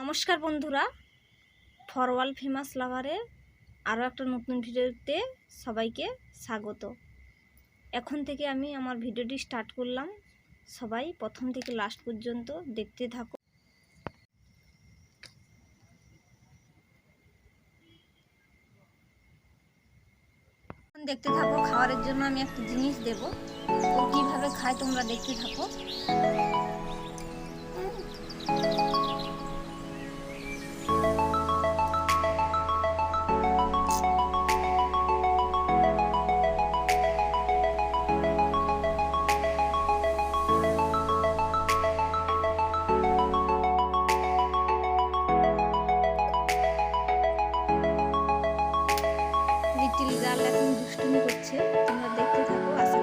নমস্কার বন্ধুরা। ফরওয়াল ফেমাস লাভারে আরও একটা নতুন ভিডিওতে সবাইকে স্বাগত। এখন থেকে আমি আমার ভিডিওটি স্টার্ট করলাম। সবাই প্রথম থেকে লাস্ট পর্যন্ত দেখতে থাকো। দেখতে থাকো, খাবারের জন্য আমি একটা জিনিস দেব। ও কীভাবে খায় তোমরা দেখতে থাকো। গার্ল এখন দুষ্টুমি করছে তোমরা দেখতে থাকো আশা